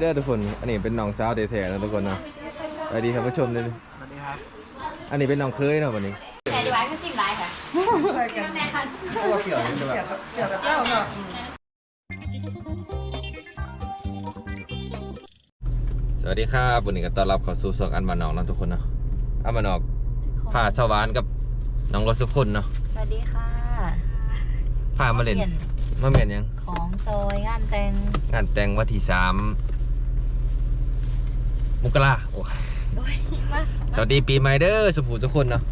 เด้อทุกคน อันนี้เป็นน้องสาวแท้ๆนะทุกคนนะสวัสดีครับผู้ชมเลยสวัสดีครับ อันนี้เป็นน้องเคยเนาะวันนี้แค่ดีไว้ก็สิ่งไรค่ะสิ่งแม่ค่ะเพราะว่าเกี่ยวนี่จะแบบเกี่ยวกับเจ้าเนาะสวัสดีครับวันนี้ก็ต้อนรับเข้าสู่สองอันมานอกเนาะทุกคนเนาะอันมานอกพาสวานกับน้องรถสุคนเนาะสวัสดีค่ะพามาเล่นปลี่ยนมาเมียนยัง ของซอยงานแต่งงานแต่งวันที่สาม มกราโอ้โอ้ยมาสวัสดีปีใหม่เด้อสุภูทุกคนเนาะ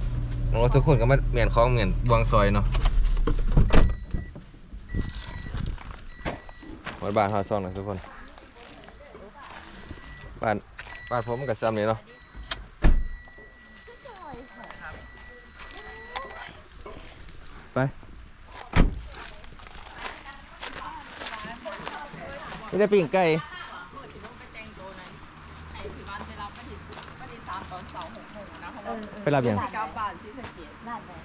น้องรถทุกคนก็มาเมียนของเมียนบวงซอยเนาะวัดบ้านฮอดซองนะทุกคน บ้านบ้านผมกับซ้ำนี่เนาะไปนี่ได้ปิ้งไก่ ไปรับยังเก้าบาทที่สะเก็ดนั่นเลย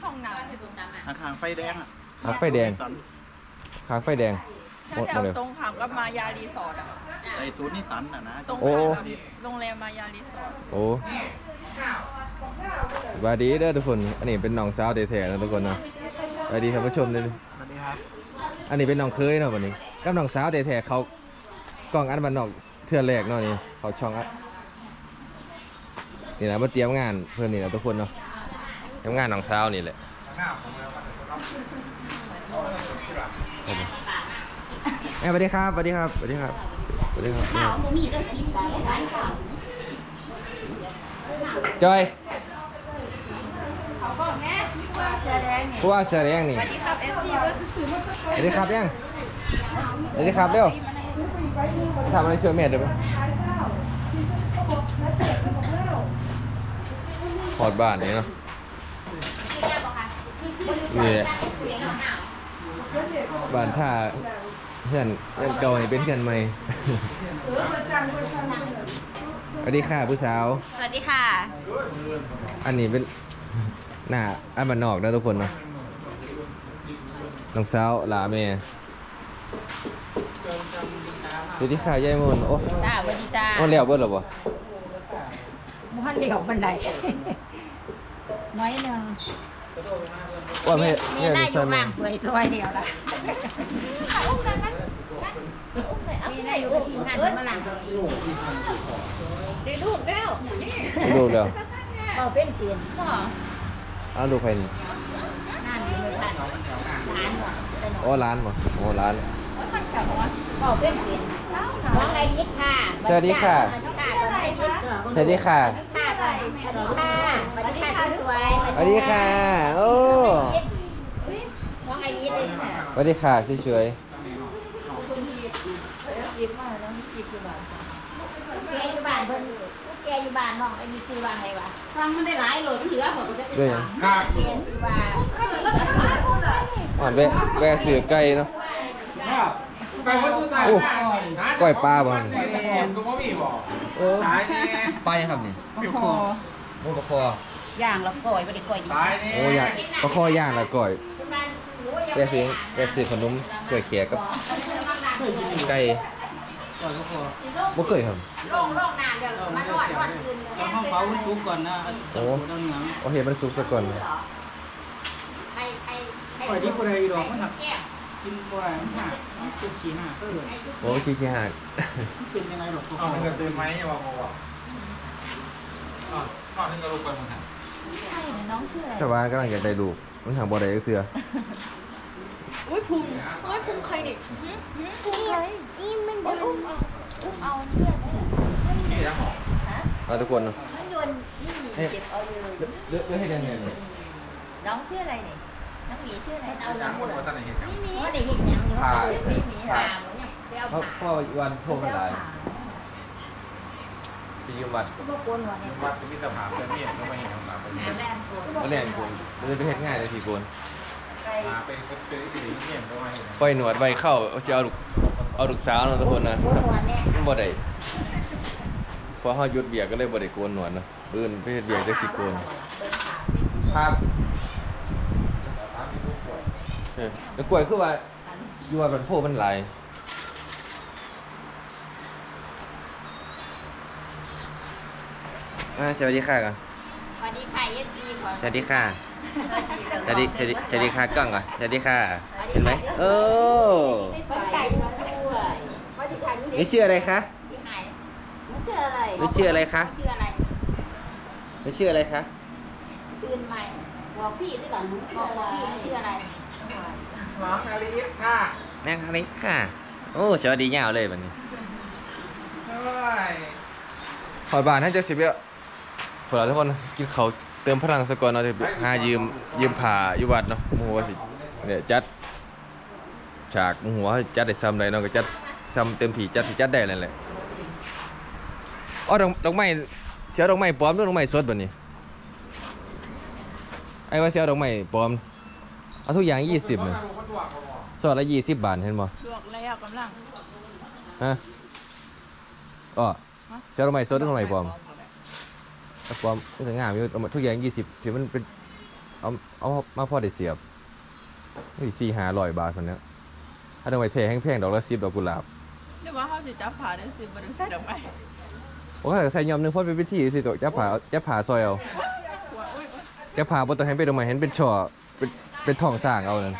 ช่องน้อาคางไฟแดงอะค้างไฟแดงค้างไฟแดงำหมดแถหมดวเลยๆตรงขามกับมายารีสอร์ทอะไอศูนย์นิสสันอะนะตรงโอ้ขามกับโรงแรมมายารีสอร์ทโอ้สวัสดีเด้อทุกคน อันนี้เป็นน้องสาวแท้ๆนะทุกคนนะสวัสดีครับผู้ชมเลยสวัสดีครับ อันนี้เป็นน้องเคยเนาะวันนี้กับน้องสาวแท้ๆเขากล้องอันบันนอกเทื่อแรกเนาะนี่เขาช่องอัน นี่นะมาเตรียมงานเพื่อนนี่นะทุกคนเนาะเตรียมงานน้องสาวนี่แหละเอ้ยสวัสดีครับสวัสดีครับสวัสดีครับสวัสดีครับจอยเสื้อแดงนี่ผู้ว่าเสือแดงนี่สวัสดีครับ FC เว้ยสวัสดีครับยังสวัสดีครับเร็วทำอะไรช่วยแม่ด้วยไหม พอดบ้านนี่เนาะนี่แหละบ้านท่าเพื่อนเพื่อนเก่านี่เป็นเพื่อนใหม่ สวัสดีค่ะผู้สาว สวัสดีค่ะ อันนี้เป็นหน้าอันมันนอกนะทุกคนเนาะน้องสาวหลาเมย์ สวัสดีค่ะยายมนโอ้จ้าสวัสดีจ้ามันเลี้ยวเบิดหรอบ่มันเหลียวบันไดน้อยหนึ่งว่าไม่มีไม่หน้าได้อใช่ยู่ไหมบ้างเผยซอยเดียวละมีหน้าอยู่ที่งานมาหลังได้ลูกแล้วดูเดี๋ยวเอาเป็นเปลี่ยนพ่อเอาดูใครนี่นั่นเลยท่านร้านหัวแต่หนูโอ้ร้าน บ่โอ้ร้านเอาเป็นเปลี่ยนน้องไอริสค่ะสวัสดีค่ะ สวัสดีค่ะตอนไอริสสวัสดีค่ะสวัสดีค่ะก่อนสวัสดีค่ะสวัสดีค่ะสวยสวัสดีค่ะ โอ้น้องไอริสเลยค่ะสวัสดีค่ะสวยจิบมาน้องจิบอยู่บ้านแกอยู่บ้านเพิ่นแกอยู่บ้านน้องไอริสคือว่าไงวะฟังมันได้หลายโหลดเหลือผมก็จะไปๆด้วยหยังแกคือว่าอ่อนแวะแวะเสือไก่เนาะ ไปวัดตู้ตายโอ้ก้อยปลาบ่หั่นไปตะโกนก็บ่มีบ่โอ้ตายแน่ไปครับนี่คอโอ้ปลาคอย่างแล้วก่อยไม่ได้ก่อยดีตายแน่โอ้ย่างปลาคอย่างละก้อยแวะซื้อแวะซื้อขนมกล้วยแขกกับไก่บ่เคยครับ โล่งโล่งนานเดี๋ยวมานอนนอนคืนนึงห้องเผาซุปก่อนนะโอ้ด้านหลังโอเคมันซุปซะก่อน ให้ให้ให้ก่อยดีกว่าใดดอกมันหักแก้ว กินกว่ามันหักซุปขี้หักก็เลยโอ้ขี้ขี้หักเป็นยังไงดอกเอามันก็ตื่นไหมอย่าบอกบ่อ๋อข้าวที่กระลุกไปมึงหันใช่น้องชื่ออะไรชาวบ้านกำลังอยากได้ลูกมันทางบ่ได้ก็เทื่ออุ้ยพุงอุ้ยพุงใครเด็กพุงใครนี่มันโดนอุ้มเอาอุ้มเอาเพื่อนเนี่ยนี่ยังหอมฮะเอาทุกคนเนาะมันโดนนี่เก็บเอาเลยเลือกเลือกให้ได้เนี่ยน้องชื่ออะไรเนี่ย น้องหมีชื่ออะไรเอายัน้องงหมดว่าท่านไหนเห็นกันนี่มีว่าเด็กเห็นยังอยู่ว่าเด็กมีหมีหามเนี่ยไปเอาเพราะผ่าพ่อวันโทรมาหลายที่อยุบัตรพวกโกนหัวเนี่ยวัดจะมีสภาพเพื่อนนี่ก็ไม่เห็นของเราไปหาแม่โกนก็เรียนกูมันจะไปเฮ็ดง่ายเลยทีโกนไปมาเป็นเป็นอีกทีนี่ก็ไม่เห็นปล่อยหนวดไว้เข้าเอาสิเอาลูกเอาลูกสาวเนาะทุกคนนะโกนหัวเนี่ยมันบ่ได้เพราะเฮาหยุดเบียกก็เลยบ่ได้โกนหนวดเนาะปืนไปเฮ็ดเบียกได้สิโกนครับ แต่กล้วยคือว่าอยู่ว่ามันโฟมันไหลอาสวัสดีค่ะก่อนสวัสดีค่ะเอฟซีสวัสดีค่ะสวัสดีสวัสดีสวัสดีค่ะกล้องก่อนสวัสดีค่ะเห็นไหมเออไม่ไก่มาด้วยว่าที่ขานี่ชื่ออะไรคะไม่หชื่ออะไรไม่ชื่ออะไรคะชื่ออะไรนี่ชื่ออะไรคะตื่นใหม่บอกพี่ที่หลับอกพี่นี่ชื่ออะไร น้องนาริสค่ะแม่งอะไรค่ะ โอ้สวัสดียาวเลยวันนี้เฮ้ยขอดบานให้เจ้าสิบเยอะพวกเราทุกคนกินเขาวเติมพลังสกอนเราจะหายืมยืมผ่าอยู่วัดเนาะหมูว่าสิเนี่ยจัดฉากหมูว่าจัดได้ซ้ำเลยเนาะก็จัดซ้ำเต็มที่จัดที่จัดได้นั่นแหละอ๋อดอกดอกไม้เสียดอกไม้ปลอมหรือดอกไม้สดแบบนี้ไอ้ว่าเสียดอกไม้ปลอม เอาทุกอย่างยี่สิบเลยสอดละยี่สิบบาทเห็นบ่ลวกแล้วกำลังฮะอ๋อเสียดอกไม้สดหรือดอกไม้ปลอมตะปอมมันก็งามอยู่เอามาทุกอย่างยี่สิบที่มันเป็นเอาเอามาพอได้เสียบนี่สี่ห้าร้อยบาทคนเนี้ยถ้าเอาไปเทแห้งแพงดอกละสิบดอกกุหลาบเดี๋ยวว่าเขาจะจับผ่าได้สิบ่ต้องใช้ดอกไม้โอ้ยใส่ยอมหนึงเพราะเป็นวิธีสิตัวจะผ่าจะผ่าซอยเอาจะผ่าบนตัวให้เป็นดอกไม้เห็นเป็นช่อเป็น เป็นทองสร้างเอานั่นอ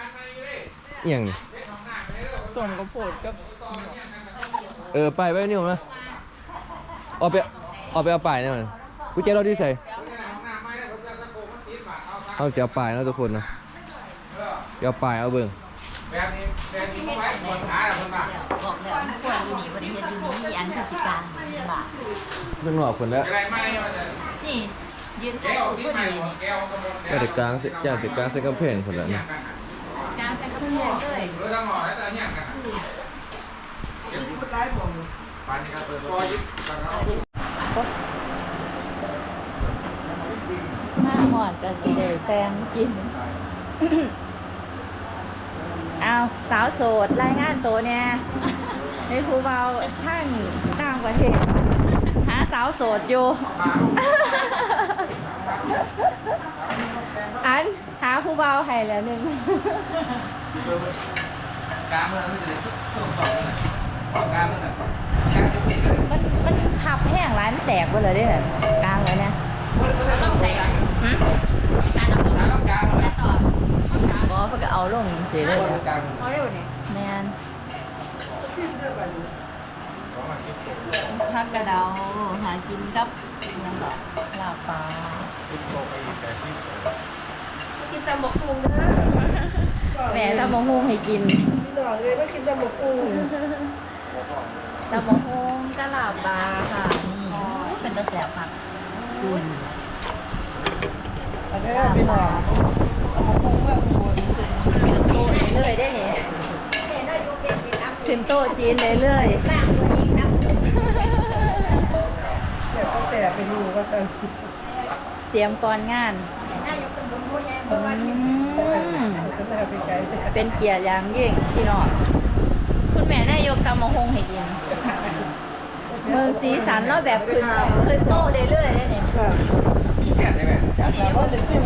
หย่างนี้ต้มกระโพดกับเออไปไว้นี่ผมนะเอาไปเอาไปเอาป้ายนี่มันกูเจเราดีใส่เอาจะเอาป้ายเนาะทุกคนนะเอาป้ายเอาเบิ่งแบบนี้แบบนี้เขาไว้บนขาแล้วคนบ้าบอกแล้วมันควรอยู่นี่บริเวณอยู่นี่มีอันพฤติการล่ะเรื่องหลอกคนแล้ว อะไรไม่ว่าจะนี่ ยืนแก้ถ่ายวรูปที่ก็ใหม่ดีของแก้วกระมงก็ติดกลางสิอยากติดกลางเส้นกำแพงคนละนี่จางใส่กระเพื่อนเลยเออทั้งหล่อแล้วแต่เนี่ยกันปานนี้ก็เปิดคอยิบแล้วก็เอาลูกมาหอดก็สิได้แตงกินเอาสาวโสดรายงานตัวเนี่ยในภูเบาทั้งต่างประเทศ หาสาวโสดอยู่ อันหาผู้เบาให้แล้วหนึ่งกลางมันไม่ได้ส่งต่อเลยกลางมันอะกลางจะปิดเลยมันมันขับแห้งร้านแตกไปเลยเด้อกลางเลยเนี่ยต้องใส่ก่อนหืมการเอาตัวกลางกลางมันแล้วต่อบอเพื่อก็เอาลงเฉยเลยกลางเขาเร็วเนี่ยแมนผักกระเดาหากินกับน้ำดอกลา บปลากินตำบักหุ่งนะแม่ตำมะฮุงให้กินพี่น้องเอ้ยไม่กินตำบักหุ่งตำมะฮุงกะลาบปลาค่ะนี่เป็นตะแสบผักอันนี้พี่น้องตำบักหุ่งเมืองอุบลขึ้นโต๊ะได้เลยได้เนี่ยขึ้นโต๊ะจีนได้เลยแต่ก็แต่ไปดูว่ากัน เตรียมก่อนงานอืมก็น่าไปไกลแต่เป็นเกียรติอย่างยิ่งพี่น้องคุณแม่นายกตำมะฮงให้กินเมืองสีสันแล้วแบบขึ้นขึ้นโต๊ะได้เลยได้เนี่ยค่ะเสียใช่ไหมแต่ว่าจะชิม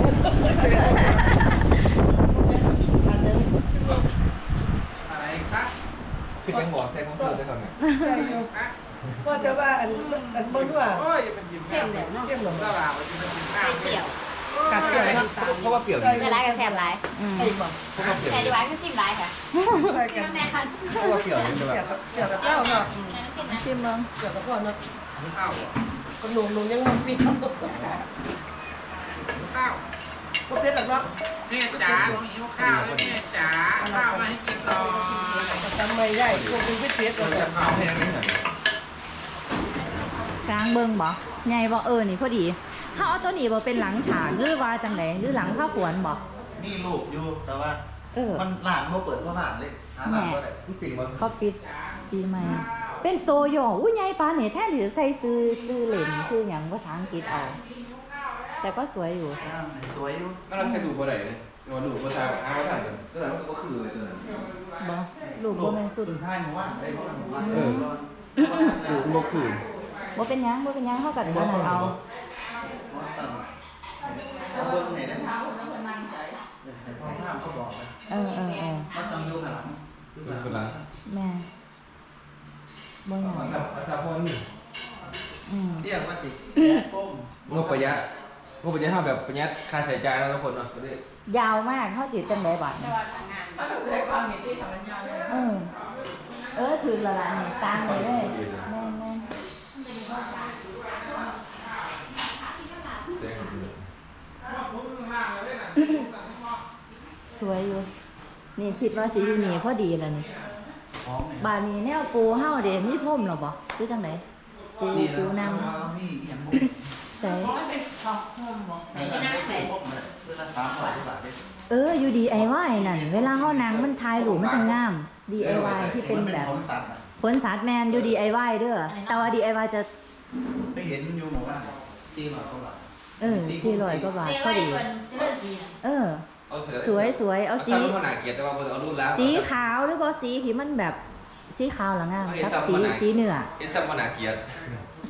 อะไรครับคือจังหวะใส่ของเธอได้ก่อนเนี่ย ก็จะว่าอันอันบนว่าโอ้ยเป็นยิ้มแย้มเนี่ยเข้มหรอตลาดมันเป็นยิ้มหน้าเปรี้ยวกัดเปรี้ยวน้ำตาลเพราะว่าเปรี้ยวดีไม่ร้ายกับแซ่บร้ายอืมไอ้บอกเพราะว่าเปรี้ยวแซ่บดีหวานก็ซิมร้ายค่ะใส่ซิกัมนแม่คันเพราะว่าเปรี้ยวนี่ใช่เกี่ป่ะยวกับเกี่ยวกับเจ้าเนาะแม่ซิมมานะชิมเมืองเกี่ยวกับพ่อเนาะข้าวก็หนุ่มหนุ่มยังมันปีกข้าวก็เพชรหรอกเนาะแม่จ๋าต้องหิวข้าวแล้วแม่จ๋าข้าวมาให้กินหน่อยทำไม่ได้พวกเป็นเพชรเพชรมันเลจะยข้าวแพงนิดหน่อยกลาง เบิงบ่ใหญ่บ่เออนี่พอดีเขาเอาตัวนี้บ่เป็นหลังฉากหรือว่าจังไดหรือหลังผ้าฝวนบ่นี่ลูกอยู่แต่ว่าเออมันหลานเขาเปิดเขาหลานเลยหาหลานก็ได้มันปิ่งมันเขาปิดปีใหม่เป็นโตโยอุ้ยใหญ่ปานนี่แท้ที่จะใส่ซื้อซื้อเหล่นซื้อหยังภาษาอังกฤษเอาแต่ก็สวยอยู่ย่างสวยอยู่นั่นเราใช้ดูบ่ได้เลยเราดูภาษาอาภาษากันตัวนั้นมันก็คือเลยตัวนั้นบ่ลูกบ่แม่นสุดสุดท้ายหมู่บ้านได้บ้านหมู่บ้านเออดูบ่คือ บ่เป็นหยังบ่เป็นหยังเฮาก็อันนั้นเอาเอาเบิ้งไหนนะแต่พ่อท่ามเขาบอกนะเออเออเออว่าต้องอยู่ข้างหลังเป็นไรแม่บ่หยังอาชาอาชาพรนี่ออืมเรียกว่าสิก้มงบประหยัดงบประหยัดเท่าแบบประหยัดค่าใช้จ่ายเนาะทุกคนเนาะก็ได้ยาวมากเท่าจิตจังไดบัดถ้าเราใช้ความเห็นที่ทำมันยาวเลยเออเออถือละละนี่ตามเลยเลยแม่นแม่น เสียงดี สวยอยู่ นี่คิดว่าสีอยู่นี่พอดีแล้วนี่พร้อมเนี่ยบานนี้แนวปูเฮาเด้มีพ่มหรอบ่คือจังไดปูนี่ปูนะนำเรามีอีหยังบุกใส่ไหนจะนั่งใส่พวกเลยเพื่อละสามร้อยบาทเด้เอออยู่ DIY นั่น เวลาเฮานั่งมันถ่ายรูปมันจะงาม DIY ที่เป็นแบบของสัตว์อะขนสัตว์แมนอยู่ DIY เด้อแต่ว่า DIY จะไปเห็นอยู่หมู่บ้านจีนหรอเขาบอกเออ400กว่าบาทเรียกพอว่าดีคนเจริญศรีเออ เอาเถอะสวยสวยเอาสี ซ้ำมันหนาเกลียดแต่ว่าบ่ต้องเอารุ่นแล้ว สีขาวหรือบ่สีที่มันแบบสีขาวหรืองามเอาเห็นครับซ้ำสีมันหนาสีเหนือเห็นซ้ำมันหนาเกลียด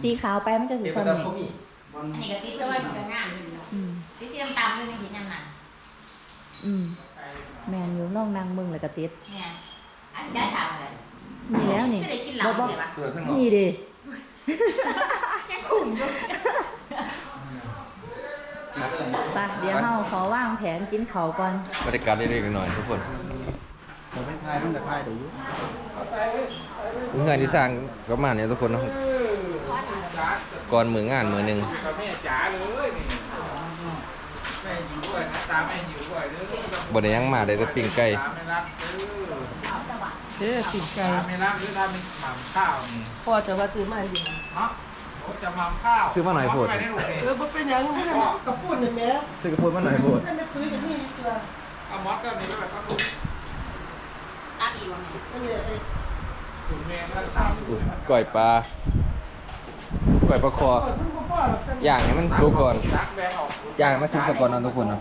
สีขาวไปมันจะสีเห็นส้มแต่นี่พวกนี้มันอันนี้ก็ติดด้วยมันก็งามอยู่เนาะอืมติดเสียมตามด้วยไม่เห็นยังไงอืมแมนอยู่ลองนั่งมึงแล้วก็ติดเนี่ยอันนี้ได้สาวเลยนี่แล้วนี่ก็ได้กินเหล้าบ่ใช่ปะตัวทั้งหมดนี่ดิ ไปเดี๋ยวเฮาขอวางแผนกินข้าวก่อนบรรยากาศเล็กๆหน่อยๆทุกคนผมไปทายมันจะทายได้อยู่งานที่สร้างประมาณนี้ทุกคนเนาะก่อนมืองานมือหนึ่งกับแม่จ๋าเลยนี่แม่อยู่ด้วยนะตาแม่อยู่ด้วยเด้อบ่ได้ยังมาได้แต่ปิ้งไก่ตาไม่รักเด้อเด้อสิไก่ตาไม่รักหรือตาไม่หม่ำข้าวนี่พ่อจะว่าซื้อมาอยู่เนาะผม จะหม่ำข้าวซื้อมาหน่อยโพด ไปได้ลูกนี่เออบ่เป็นหยังมันกระปุ่นนี่แม่ซื้อกระพุ้นมาหน่อยโพดไม่ซื้ออย่างนี้เกลือเอามอสก็นี่ไปแบบครับลูกตักอีกวันไหนอันนี้ไอ้ถุงแมงแล้วตามอุ้ยก่อยปลาก่อยปลาคอมันบ่พอหรอกย่างให้มันสุกก่อน รักแบงออกย่างให้มันสุกซะก่อนเนาะทุกคนเนาะ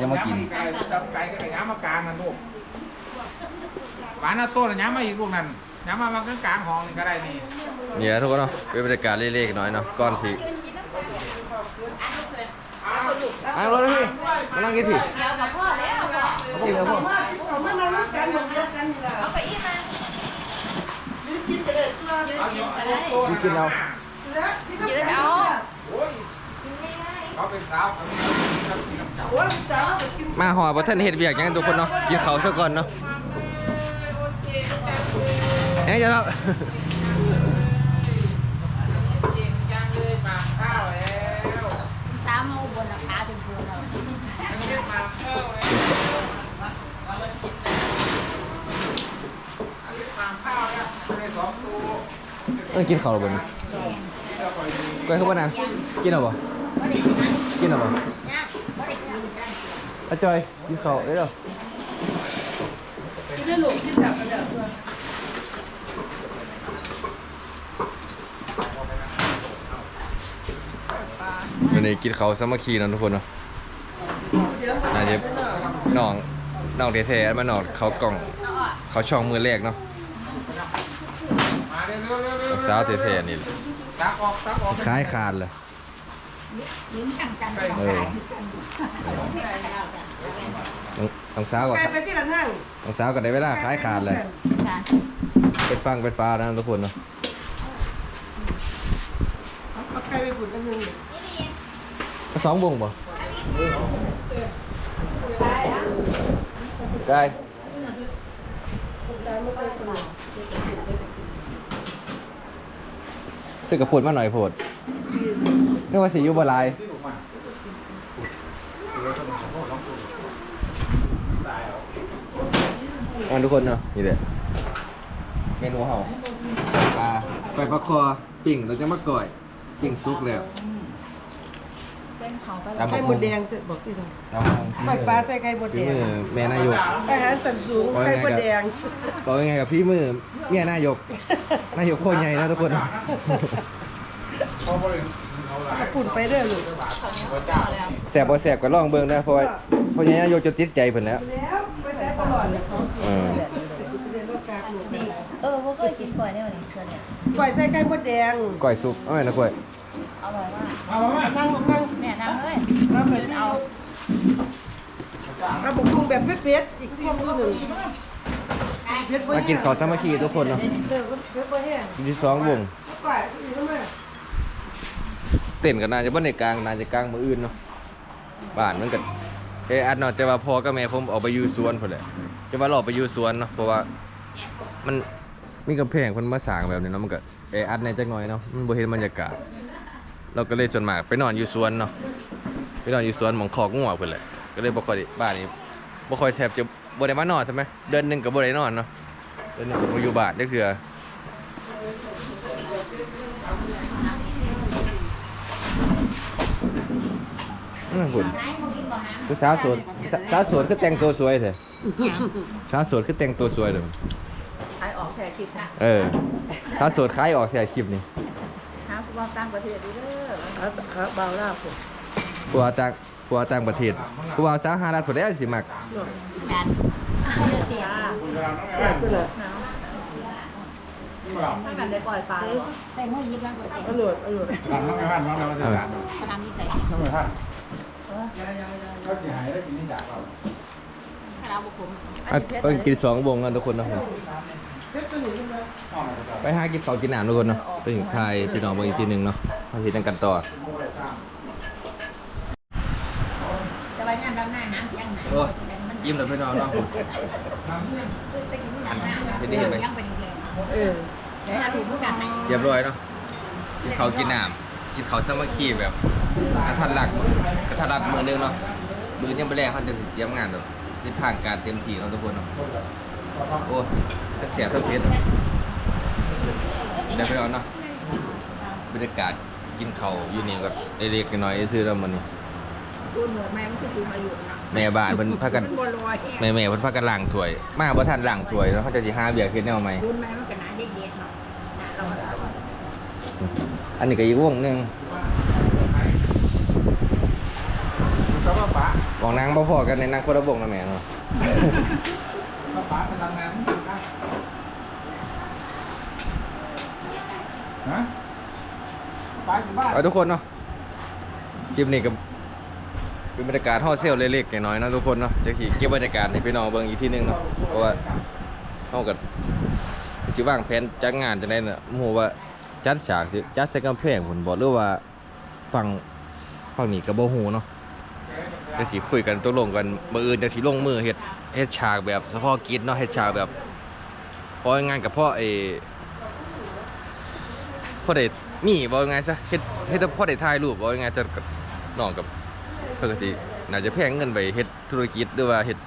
ยังมากิน ไก่จับไก่ก็ไก่ย้ำมากลางกันลูกหวานเอาต้นย้ำมาอีกลูกนั่นย้ำมามากลางๆห้องนี่ก็ได้นี่ เนี่ยทุกคนเนาะเป็นบรรยากาศเล็กๆน้อยเนาะก่อนสีอ้าวรถพี่มานั่งกินผิดเดียวกับพ่อแล้วพ่อกินกับพ่อเอามานั่งกันหมดเดียวกันนี่ล่ะเอาไปอีกมาซื้อกินไปเลยตัวยืนเอากิเดี๋ยนวก็เอาได้ต้นกินเอาแล้วที่ทำยืนกันเอาโอ้ยกินง่ายเขาเป็นสาวเขาไม่ได้กินน้ำเจ้าโอ้ยจ้ามาหอบ่ทันเฮ็ดเวียกยังทุกคนเนาะกินข้าซะก่อนเนาะเอ้ยเดี๋ยวเรา เก่งจังเลยหมากข้าวแล้ว ๆตามมาบนราคาเป็นพูนเราอันนี้หมากข้าวแล้วอันนี้หมากข้าวแล้วได้สองตัวเอ้ยกินข้าวแล้วบ่นี่ก้อยเข้าบ่นางกินเอาบ่บ่ได้กินนะกินเอาบ่ย่างบ่ได้กินกันอาจอยกินข้าวเด้อกินได้หลงกินแบบกันแบบตัว วันนี้กินข้าวสามัคคีเนาะทุกคนเนาะเดี๋ยวน่าจะน้องน้องแท้ๆมาน้องเขากล่อง เขาช่องมือแรกเนาะมาเร็วเร็วเร็วเร็วสาวแท้ๆนี่ตักออกตักออกคล้ายคานเลย ลิ้นกันกันเออน้องน้องสาวก็ไก่ไปที่ละนั่งน้องสาวก็ได้เวลาคล้ายคานเลย ค่ะเป็นฟังเป็นฟ้านะทุกคนเนาะเอาไก่ไปบุญกันนึง สองวงบ่ได้ซื้อกระปุดมาหน่อยโพดนึกว่าสียูบลายมาทุกคนเนาะนี่แหละเมนูเฮาปลาไปปลาคอปิ่งเราจะมาก่อยปิ่งซุกแล้ว ขาไปตามไก่หมดแดงเสร็จบอกพี่ทองตามไก่ปลาใส่ไก่หมดพี่แดงมือแม่นายก อาหารสันสูงไก่หมดแดงบอกยังไงกับพี่มือเมียนายก นายกโคตรใหญ่นะทุกคน เขาบริเขาหลายปุ่นไปเรื่อยลูกพระเจ้าแสบบ่แสบก็ลองเบิ่งนะเพราะว่าเพราะใหญ่นายกจะติดใจเพิ่นแล้ว แล้วไปแต่ตลอดเลยเขาเออ เรียนว่ากากหลูกนี่เออบ่เคยกินก่อยแน่วันนี้เธอเนี่ยก่อยใส่ไก่หมดแดง ก้อยซุปเอาไหมนะก้อยอร่อยมากเอามานั่งนั่งแม่น้ำ เอ้ยเราไปเอากระบอกปรุงแบบเผ็ดๆอีกพวกหนึ่งมากินข้าวสามัคคีทุกคนเนาะอเผ็ดบ่แห้งกินที่สองวงเต้นกันน่าจะบ่ในกลางน่าจะกลางมืออื่นเนาะบ้านมันก็เอออัดเนาะแต่ว่าพ่อกับแม่ผมออกไปอยู่สวนพุ่นแหละจะว่าเราอกไปอยู่สวนเนาะเพราะว่ามันมีกำแพงเพิ่นมาสางแบบนี้เนาะมันก็เอออัดในจักหน่อยเนาะมันบ่เห็นบรรยากาศ เราก็เลยส่วนมากไปนอนอยู่สวนเนาะไปนอนอยู่สวนหมองคอกงัวพุ่นแหละก็เลยบ่ค่อยได้บ้านนี้บ่ค่อยแทบจะบ่ได้มานอนใช่ไหมเดือนหนึงก็บ่ได้นอนเนาะเดือนหนึงก็บ่อยู่บ้านได้เทื่ออืมคุณคือสาวโสดสสาวโสดคือแต่งตัวสวยเถอะสาวโสดคือแต่งตัวสวยเลยขายออกแค่คลิปนะเออสาวโสดคล้ายออกแค่คลิปนี้หาผู้ ว่าต่างประเทศดีเด้อครับเบาล่าผมผัวต่างผัวต่างประเทศผัวสาวหารัฐผู้ใดสิมักการเสียไปเลยถ้ากันได้ปล่อยปลาใส่มือยิบแล้วก็ใส่อร่อยอร่อยทำน้องไอ้พันน้องเราจะการมาทำนี่ใส่น้องไอ้พันก็จะหายได้กินนี่จากเราคาราบุคุมอะเพิ่งกินสองวงกันทุกคนเนาะ ไปหากินข้าวกินน้ำทุกคนเนาะไปถึงไทยพี่น้องเบิ่งอีกทีหนึงเนาะมาทีนังกันต่อ จะไปงานดำหน้าน้ำเที่ยงไหนโอ้ยิ้มแล้วพี่น้องเนาะ ไปกินดำหน้าเห็นได้เห็นไหม ยังเป็นเลยเออเดี๋ยวถ้าถูกผู้กันไหนเรียบร้อยเนาะกินข้าวกินน้ำกินข้าวสามัคคีแบบกระทัดรัดกระทัดรัดมือนึงเนาะมือยังไปแรกเขาจะเตรียมงานแบบเป็นทางการเต็มที่เนาะทุกคนเนาะ โอ้ทั้งเสียบทั้งเพชรเดี๋ยวไปนอนเนาะบรรยากาศกินข้าวอยู่นี่กับเล็กๆน้อยๆซื้อแล้วมันนี่คุณหมอแม่มันคือสูงอายุนะแม่บ้านเพิ่นพากันบัวลอยแม่แม่ๆเพิ่นพากันล้างถ้วย มาบ่ทันล้างถ้วยแล้วเขาจะสิหาเบียร์เฮ็ดแนวใหม่คุณแม่มันก็หนาเด็กๆเนาะหนาเราอันนี้ก็อีกวงหนึงก็ว่าป๋าวงนางบ่พอกันในนางคนละวงนะแม่เนาะ ว่าป๋าไปทำงานะฮะป๋าอยู่บ้าน เอาทุกคนเนาะคลิปนี้ก็เป็นบรรยากาศฮอเซลเล็กๆน้อยๆนะทุกคนเนาะจะขี่เก็บบรรยากาศให้พี่น้องเบิ่งอีกทีหนึงเนาะเพราะว่าเฮาก็สิว่างแผนจัดงานจังได๋น่ะบ่ฮู้ว่าจัดฉากสิจัดใส่กำแพงพุ่นบ่หรือว่าฝั่งฝั่งนี้ก็บ่ฮู้เนาะ ก็สิคุยกันตกลงกันมืออื่นจะสิลงมือเฮ็ดเฮ็ดฉากแบบเฉพาะกิจเนาะเฮ็ดฉากแบบพองานกับพ่อไอ้พ่อได้มีบ่ยังไงซะเฮ็ดเฮ็ดแต่พอได้ถ่ายรูปบ่ยังไงจะน้องกับปกติน่าจะแพงเงินไปเฮ็ดธุรกิจหรือว่าเฮ็ด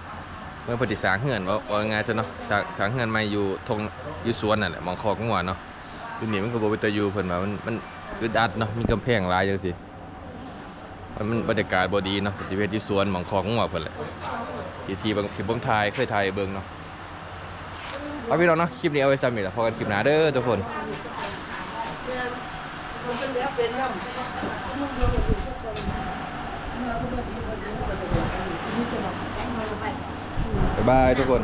เมื่อเพอดีสางเฮือนว่าว่ายังไงซะเนาะสางสร้างเฮือนม่อยู่ทงอยู่สวนนั่นแหละมองคอกงัวเนาะอยู่นี่มันก็บ่เป็นตาอยู่เพิ่นว่ามันมันอึดอัดเนาะมีกำแพงหลายจังซี่ มันบรรยากาศบ่ดีเนาะสิเฮ็ดอยู่สวนหมองคอกงัวเพิ่นแหละทีทีบางที่ผมถ่ายเคยถ่ายเบิ่งเนาะเอาพี่น้องเนาะคลิปนี้เอาไว้ซ้ำนี่ล่ะพอกันคลิปหน้าเด้อทุกคนบ๊ายบายทุกคน